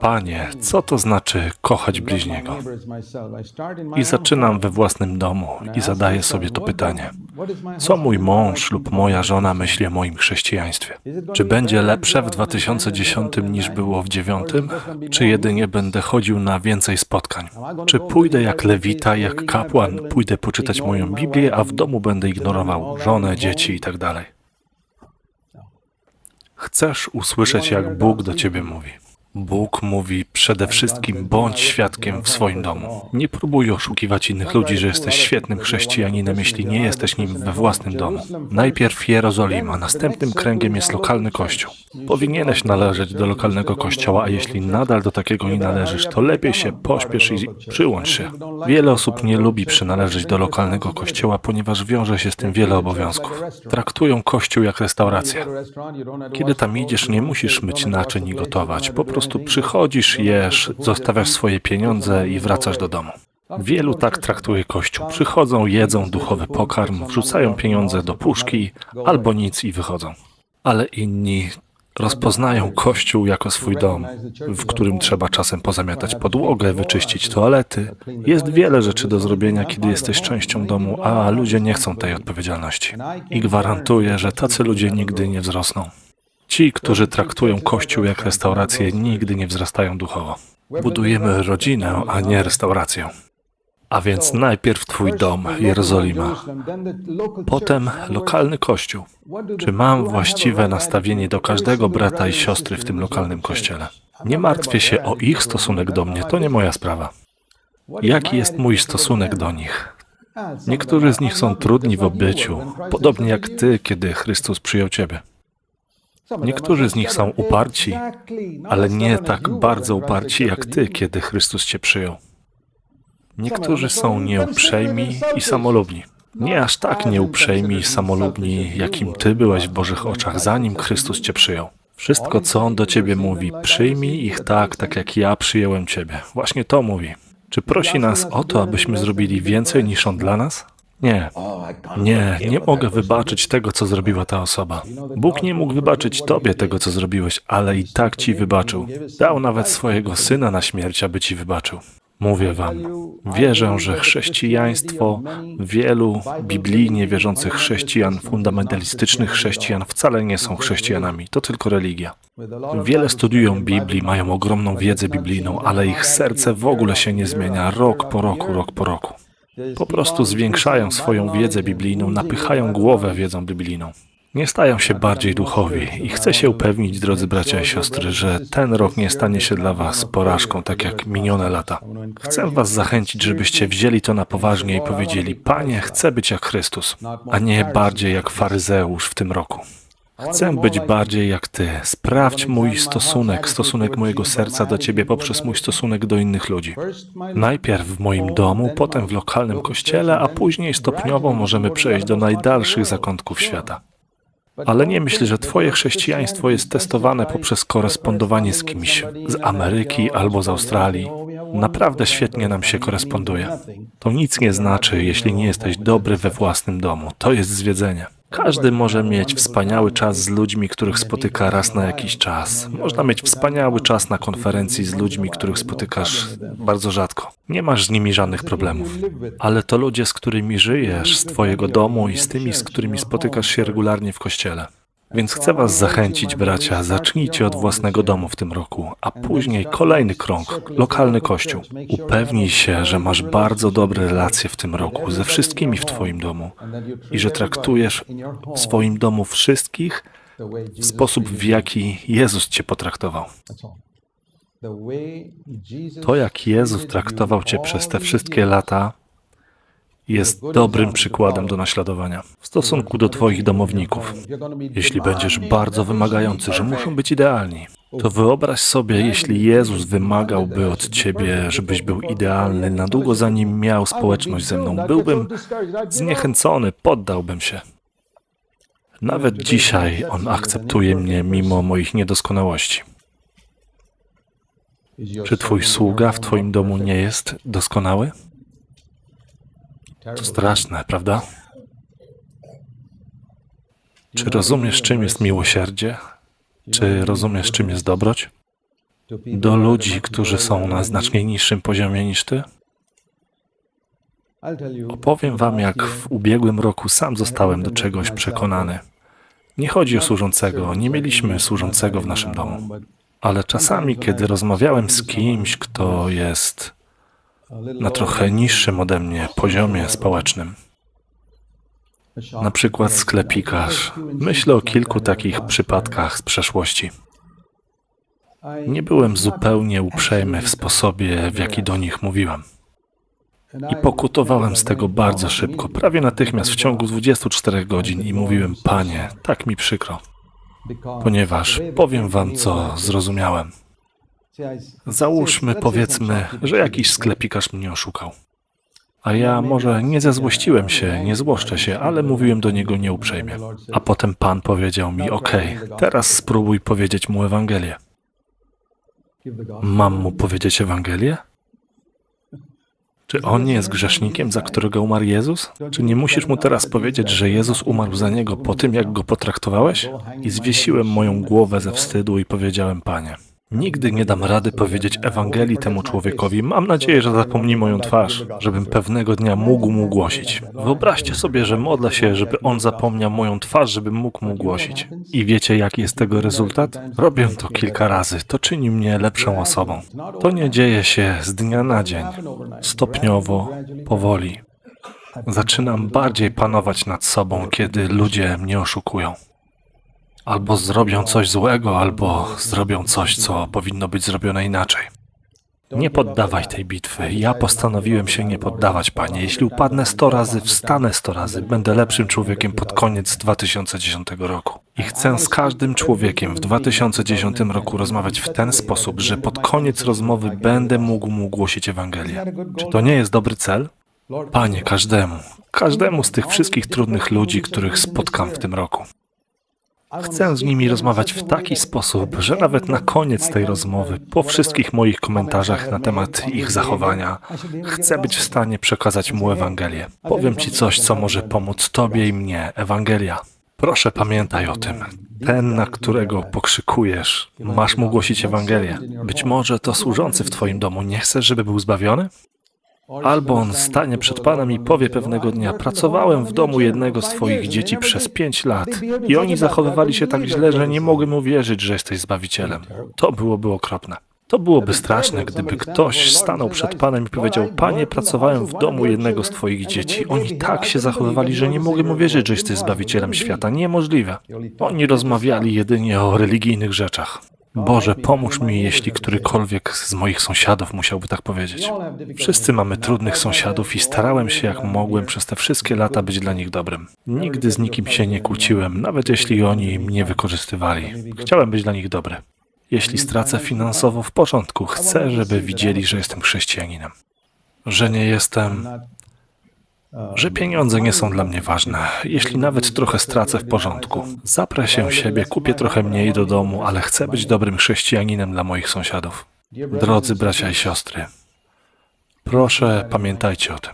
Panie, co to znaczy kochać bliźniego? I zaczynam we własnym domu i zadaję sobie to pytanie. Co mój mąż lub moja żona myśli o moim chrześcijaństwie? Czy będzie lepsze w 2010 niż było w 2009? Czy jedynie będę chodził na więcej spotkań? Czy pójdę jak lewita, jak kapłan, pójdę poczytać moją Biblię, a w domu będę ignorował żonę, dzieci i tak? Chcesz usłyszeć, jak Bóg do ciebie mówi. Bóg mówi przede wszystkim bądź świadkiem w swoim domu. Nie próbuj oszukiwać innych ludzi, że jesteś świetnym chrześcijaninem, jeśli nie jesteś nim we własnym domu. Najpierw Jerozolima, następnym kręgiem jest lokalny kościół. Powinieneś należeć do lokalnego kościoła, a jeśli nadal do takiego nie należysz, to lepiej się pośpiesz i przyłącz się. Wiele osób nie lubi przynależeć do lokalnego kościoła, ponieważ wiąże się z tym wiele obowiązków. Traktują kościół jak restaurację. Kiedy tam idziesz, nie musisz myć naczyń i gotować. Po prostu przychodzisz, jesz, zostawiasz swoje pieniądze i wracasz do domu. Wielu tak traktuje Kościół. Przychodzą, jedzą duchowy pokarm, wrzucają pieniądze do puszki albo nic i wychodzą. Ale inni rozpoznają Kościół jako swój dom, w którym trzeba czasem pozamiatać podłogę, wyczyścić toalety. Jest wiele rzeczy do zrobienia, kiedy jesteś częścią domu, a ludzie nie chcą tej odpowiedzialności. I gwarantuję, że tacy ludzie nigdy nie wzrosną. Ci, którzy traktują Kościół jak restaurację, nigdy nie wzrastają duchowo. Budujemy rodzinę, a nie restaurację. A więc najpierw Twój dom, Jerozolima, potem lokalny kościół. Czy mam właściwe nastawienie do każdego brata i siostry w tym lokalnym kościele? Nie martwię się o ich stosunek do mnie, to nie moja sprawa. Jaki jest mój stosunek do nich? Niektórzy z nich są trudni w obyciu, podobnie jak Ty, kiedy Chrystus przyjął Ciebie. Niektórzy z nich są uparci, ale nie tak bardzo uparci jak ty, kiedy Chrystus cię przyjął. Niektórzy są nieuprzejmi i samolubni. Nie aż tak nieuprzejmi i samolubni, jakim ty byłeś w Bożych oczach, zanim Chrystus cię przyjął. Wszystko, co On do ciebie mówi, przyjmij ich tak, tak jak ja przyjąłem ciebie. Właśnie to mówi. Czy prosi nas o to, abyśmy zrobili więcej niż On dla nas? Nie. Nie, nie mogę wybaczyć tego, co zrobiła ta osoba. Bóg nie mógł wybaczyć tobie tego, co zrobiłeś, ale i tak ci wybaczył. Dał nawet swojego syna na śmierć, aby ci wybaczył. Mówię wam, wierzę, że chrześcijaństwo wielu biblijnie wierzących chrześcijan, fundamentalistycznych chrześcijan wcale nie są chrześcijanami, to tylko religia. Wiele studiują Biblii, mają ogromną wiedzę biblijną, ale ich serce w ogóle się nie zmienia rok po roku, rok po roku. Po prostu zwiększają swoją wiedzę biblijną, napychają głowę wiedzą biblijną. Nie stają się bardziej duchowi i chcę się upewnić, drodzy bracia i siostry, że ten rok nie stanie się dla Was porażką, tak jak minione lata. Chcę Was zachęcić, żebyście wzięli to na poważnie i powiedzieli: Panie, chcę być jak Chrystus, a nie bardziej jak faryzeusz w tym roku. Chcę być bardziej jak Ty. Sprawdź mój stosunek, stosunek mojego serca do Ciebie poprzez mój stosunek do innych ludzi. Najpierw w moim domu, potem w lokalnym kościele, a później stopniowo możemy przejść do najdalszych zakątków świata. Ale nie myśl, że Twoje chrześcijaństwo jest testowane poprzez korespondowanie z kimś z Ameryki albo z Australii. Naprawdę świetnie nam się koresponduje. To nic nie znaczy, jeśli nie jesteś dobry we własnym domu. To jest zwiedzenie. Każdy może mieć wspaniały czas z ludźmi, których spotyka raz na jakiś czas. Można mieć wspaniały czas na konferencji z ludźmi, których spotykasz bardzo rzadko. Nie masz z nimi żadnych problemów. Ale to ludzie, z którymi żyjesz, z Twojego domu i z tymi, z którymi spotykasz się regularnie w kościele. Więc chcę Was zachęcić, bracia, zacznijcie od własnego domu w tym roku, a później kolejny krąg, lokalny kościół. Upewnij się, że masz bardzo dobre relacje w tym roku ze wszystkimi w Twoim domu i że traktujesz w swoim domu wszystkich w sposób, w jaki Jezus Cię potraktował. To, jak Jezus traktował Cię przez te wszystkie lata, jest dobrym przykładem do naśladowania w stosunku do Twoich domowników. Jeśli będziesz bardzo wymagający, że muszą być idealni, to wyobraź sobie, jeśli Jezus wymagałby od Ciebie, żebyś był idealny na długo zanim miał społeczność ze mną, byłbym zniechęcony, poddałbym się. Nawet dzisiaj On akceptuje mnie mimo moich niedoskonałości. Czy Twój sługa w Twoim domu nie jest doskonały? To straszne, prawda? Czy rozumiesz, czym jest miłosierdzie? Czy rozumiesz, czym jest dobroć? Do ludzi, którzy są na znacznie niższym poziomie niż ty? Opowiem wam, jak w ubiegłym roku sam zostałem do czegoś przekonany. Nie chodzi o służącego, nie mieliśmy służącego w naszym domu. Ale czasami, kiedy rozmawiałem z kimś, kto jest na trochę niższym ode mnie poziomie społecznym, na przykład sklepikarz, myślę o kilku takich przypadkach z przeszłości. Nie byłem zupełnie uprzejmy w sposobie, w jaki do nich mówiłem. I pokutowałem z tego bardzo szybko, prawie natychmiast w ciągu 24 godzin i mówiłem, panie, tak mi przykro, ponieważ powiem wam, co zrozumiałem. Załóżmy, powiedzmy, że jakiś sklepikarz mnie oszukał. A ja może nie zezłościłem się, nie złoszczę się, ale mówiłem do niego nieuprzejmie. A potem Pan powiedział mi, okej, teraz spróbuj powiedzieć mu Ewangelię. Mam mu powiedzieć Ewangelię? Czy on nie jest grzesznikiem, za którego umarł Jezus? Czy nie musisz mu teraz powiedzieć, że Jezus umarł za niego po tym, jak go potraktowałeś? I zwiesiłem moją głowę ze wstydu i powiedziałem, Panie, nigdy nie dam rady powiedzieć Ewangelii temu człowiekowi. Mam nadzieję, że zapomni moją twarz, żebym pewnego dnia mógł mu głosić. Wyobraźcie sobie, że modlę się, żeby on zapomniał moją twarz, żebym mógł mu głosić. I wiecie, jaki jest tego rezultat? Robię to kilka razy. To czyni mnie lepszą osobą. To nie dzieje się z dnia na dzień. Stopniowo, powoli. Zaczynam bardziej panować nad sobą, kiedy ludzie mnie oszukują. Albo zrobią coś złego, albo zrobią coś, co powinno być zrobione inaczej. Nie poddawaj tej bitwy. Ja postanowiłem się nie poddawać, panie. Jeśli upadnę sto razy, wstanę sto razy. Będę lepszym człowiekiem pod koniec 2010 roku. I chcę z każdym człowiekiem w 2010 roku rozmawiać w ten sposób, że pod koniec rozmowy będę mógł mu głosić Ewangelię. Czy to nie jest dobry cel? Panie, każdemu, każdemu z tych wszystkich trudnych ludzi, których spotkam w tym roku. Chcę z nimi rozmawiać w taki sposób, że nawet na koniec tej rozmowy, po wszystkich moich komentarzach na temat ich zachowania, chcę być w stanie przekazać mu Ewangelię. Powiem Ci coś, co może pomóc Tobie i mnie. Ewangelia. Proszę pamiętaj o tym. Ten, na którego pokrzykujesz, masz mu głosić Ewangelię. Być może to służący w Twoim domu nie chcesz, żeby był zbawiony? Albo on stanie przed Panem i powie pewnego dnia: Pracowałem w domu jednego z Twoich dzieci przez pięć lat i oni zachowywali się tak źle, że nie mogłem uwierzyć, że jesteś zbawicielem. To byłoby okropne. To byłoby straszne, gdyby ktoś stanął przed Panem i powiedział: Panie, pracowałem w domu jednego z Twoich dzieci. Oni tak się zachowywali, że nie mogłem uwierzyć, że jesteś zbawicielem świata. Niemożliwe. Oni rozmawiali jedynie o religijnych rzeczach. Boże, pomóż mi, jeśli którykolwiek z moich sąsiadów musiałby tak powiedzieć. Wszyscy mamy trudnych sąsiadów i starałem się jak mogłem przez te wszystkie lata być dla nich dobrym. Nigdy z nikim się nie kłóciłem, nawet jeśli oni mnie wykorzystywali. Chciałem być dla nich dobry. Jeśli stracę finansowo w porządku, chcę, żeby widzieli, że jestem chrześcijaninem. Że nie jestem że pieniądze nie są dla mnie ważne. Jeśli nawet trochę stracę w porządku, zaprę się siebie, kupię trochę mniej do domu, ale chcę być dobrym chrześcijaninem dla moich sąsiadów. Drodzy bracia i siostry, proszę pamiętajcie o tym.